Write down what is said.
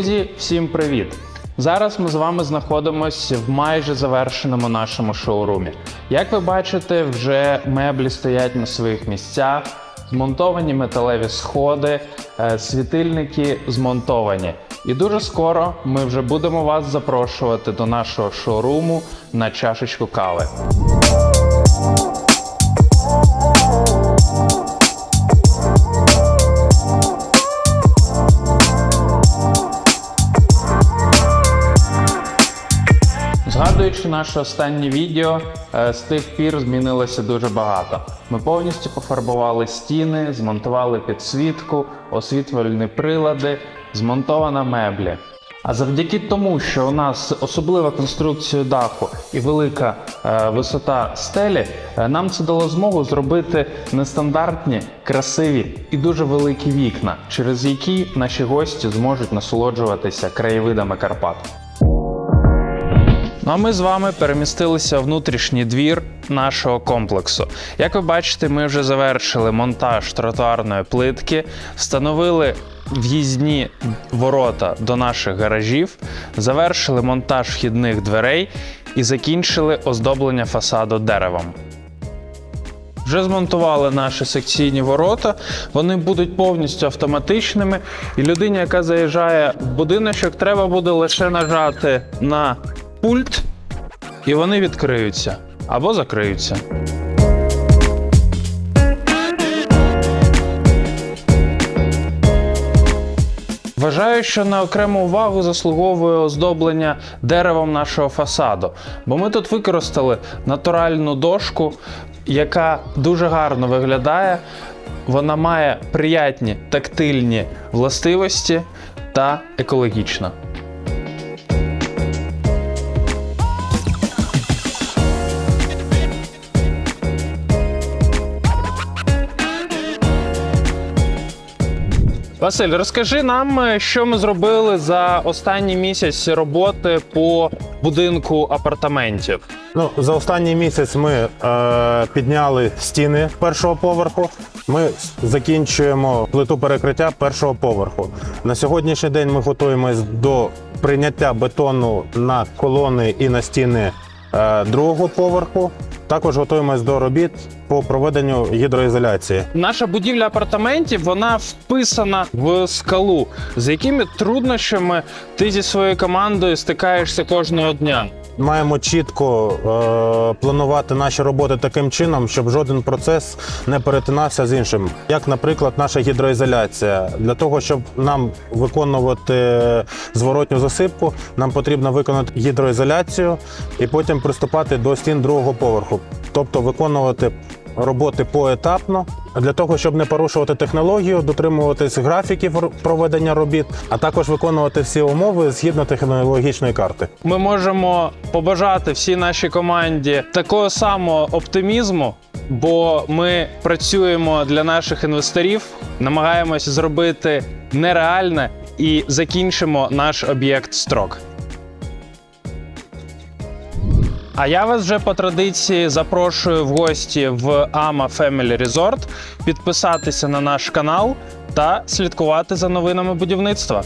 Усім привіт! Зараз ми з вами знаходимося в майже завершеному нашому шоурумі. Як ви бачите, вже меблі стоять на своїх місцях, змонтовані металеві сходи, е, світильники змонтовані. І дуже скоро ми вже будемо вас запрошувати до нашого шоуруму на чашечку кави. Згадуючи наше останнє відео, е, з тих пір змінилося дуже багато. Ми повністю пофарбували стіни, змонтували підсвітку, освітлювальні прилади, змонтовано меблі. А завдяки тому, що у нас особлива конструкція даху і велика е, висота стелі, е, нам це дало змогу зробити нестандартні, красиві і дуже великі вікна, через які наші гості зможуть насолоджуватися краєвидами Карпат. Ну а ми з вами перемістилися в внутрішній двір нашого комплексу. Як ви бачите, ми вже завершили монтаж тротуарної плитки, встановили в'їзні ворота до наших гаражів, завершили монтаж вхідних дверей і закінчили оздоблення фасаду деревом. Вже змонтували наші секційні ворота. Вони будуть повністю автоматичними. І людині, яка заїжджає в будиночок, треба буде лише нажати на пульт, і вони відкриються або закриються. Вважаю, що на окрему увагу заслуговує оздоблення деревом нашого фасаду, бо ми тут використали натуральну дошку, яка дуже гарно виглядає. Вона має приятні тактильні властивості та екологічна. Василь, розкажи нам, е, що ми зробили за останній місяць роботи по будинку апартаментів. Ну, за останній місяць ми е, підняли стіни першого поверху. Ми закінчуємо плиту перекриття першого поверху. На сьогоднішній день ми готуємось до прийняття бетону на колони і на стіни е, другого поверху. Також готуємось до робіт по проведенню гідроізоляції. Наша будівля апартаментів вона вписана в скалу, з якими труднощами ти зі своєю командою стикаєшся кожного дня. Маємо чітко е, планувати наші роботи таким чином, щоб жоден процес не перетинався з іншим. Як, наприклад, наша гідроізоляція. Для того, щоб нам виконувати зворотню засипку, нам потрібно виконати гідроізоляцію і потім приступати до стін другого поверху, тобто виконувати. Роботи поетапно для того, щоб не порушувати технологію, дотримуватись графіків проведення робіт, а також виконувати всі умови згідно технологічної карти. Ми можемо побажати всій нашій команді такого самого оптимізму, бо ми працюємо для наших інвесторів, намагаємося зробити нереальне і закінчимо наш об'єкт строк. А я вас вже по традиції запрошую в гості в AMA Family Resort підписатися на наш канал та слідкувати за новинами будівництва.